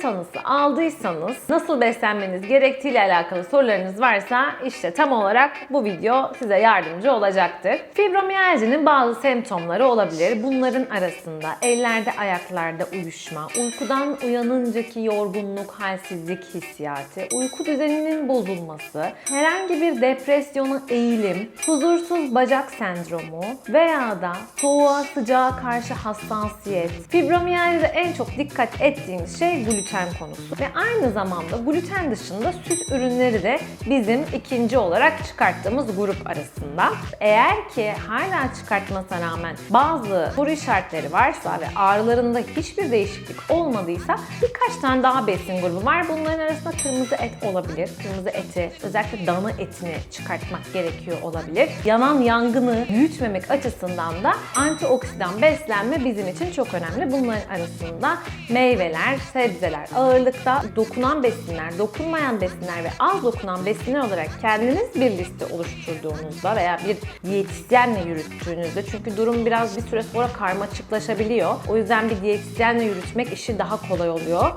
tanısı aldıysanız, nasıl beslenmeniz gerektiğiyle alakalı sorularınız varsa işte tam olarak bu video size yardımcı olacaktır. Fibromiyalcinin bazı semptomları olabilir. Bunların arasında ellerde ayaklarda uyuşma, uykudan uyanıncaki yorgunluk, halsizlik hissiyatı, uyku düzeninin bozulması, herhangi bir depresyona eğilim, huzursuz bacak sendromu veya da soğuğa sıcağa karşı hassasiyet. Fibromiyalide en çok dikkat ettiğimiz şey gluten konusu. Ve aynı zamanda gluten dışında süt ürünleri de bizim ikinci olarak çıkarttığımız grup arasında. Eğer ki hala çıkartmasına rağmen bazı soru işaretleri varsa ve ağrılarında hiçbir değişiklik olmadıysa birkaç tane daha besin grubu var. Bunların arasında kırmızı et olabilir. Kırmızı eti, özellikle dana etini çıkartmak gerekiyor olabilir. Yanan yangını büyütmemek açısından da antioksidan beslenme bizim için çok önemli. Bunların arasında meyveler, sebzeler, ağırlıkta dokunan besinler, dokunmayan besinler ve az dokunan besinler olarak kendiniz bir liste oluşturduğunuzda veya bir diyetisyenle yürüttüğünüzde çünkü durum biraz bir süre sonra karmaşıklaşabiliyor. O yüzden bir diyetisyenle yürütmek işi daha kolay oluyor.